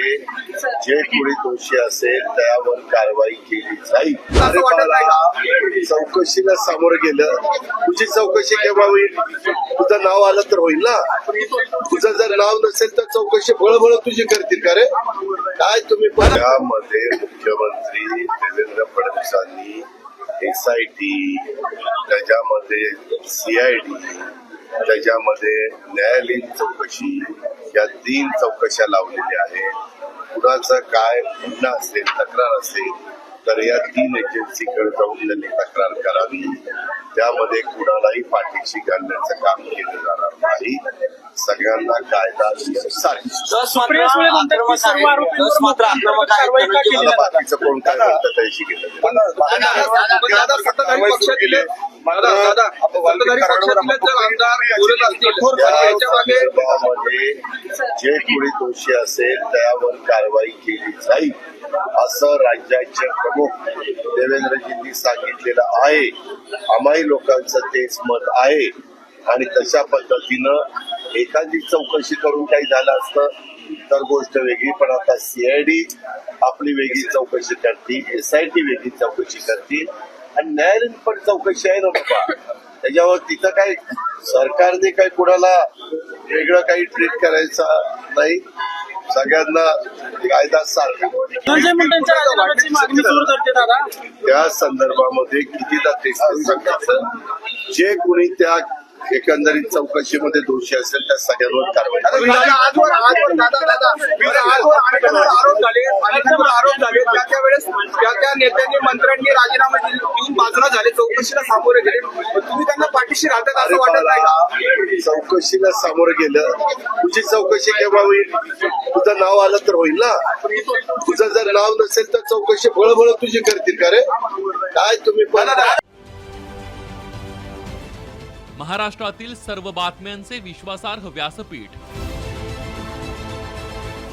मध्ये जे कोणी दोषी असेल त्यावर कारवाई केली जाईल. चौकशीला सामोरं गेलं तुझी चौकशी केव्हा होईल? तुझं नाव आलं तर होईल ना? तुझं जर नाव नसेल तर चौकशी बळबळ तुझी करतील का रे? काय तुम्ही त्यामध्ये मुख्यमंत्री देवेंद्र फडणवीसांनी एस आय टी त्याच्यामध्ये सीआयडी त्याच्यामध्ये न्यायालयीन चौकशी या तीन चौकशा लावलेल्या आहेत कुणाचं काय गुन्हा असेल तक्रार असेल तर या तीन एजन्सीकडे जाऊन त्यांनी तक्रार करावी त्यामध्ये कुणालाही पाठीशी घालण्याचं काम केलं जाणार नाही सगळ्यांना कायदा? बाकीचं कोण काय म्हणतं त्याशी केलं दादा सत्ताधारी पक्षातील दादा दादा सत्ताधारी पक्षातील जर आमदार बोलत असतील तर याच्या मागे संदर्भामध्ये जे कोणी दोषी असेल त्यावर कारवाई केली जाईल असं राज्याचे प्रमुख देवेंद्रजींनी सांगितलेलं आहे. आम्हाही लोकांचं तेच मत आहे. आणि तशा पद्धतीनं एखादी चौकशी करून काही झालं असतं तर गोष्ट वेगळी. पण आता सीआयडी आपली वेगळी चौकशी करतील एसआयटी वेगळी चौकशी करतील. आणि न्यायालयीन पण चौकशी आहे ना बाबा. त्याच्यावर तिथं काय सरकारने काय कुणाला वेगळं काही ट्रीट करायचं नाही. सगळ्यांना कायदा सारखा. त्या संदर्भामध्ये कितीदा तेच जे कोणी त्या एकंदरीत चौकशीमध्ये दोषी असेल त्या सगळ्यांवर कारवाई आरोप झाले. अनेकांवर आरोप झाले. त्या त्या वेळेस त्या त्या नेत्यांनी मंत्र्यांनी राजीनामे दिले, देऊन बाजूला झाले. चौकशीला सामोरे गेले. तुम्ही त्यांना पाठीशी राहतात असं वाटत नाही का? चौकशीला सामोरं गेलं. तुझी चौकशी केव्हा होईल? तुझं नाव आलं तर होईल ना? तुझं जर नाव नसेल तर चौकशी बळबळ तुझी करतील का रे? काय तुम्ही महाराष्ट्रातील सर्व बातम्यांचे विश्वासार्ह व्यासपीठ.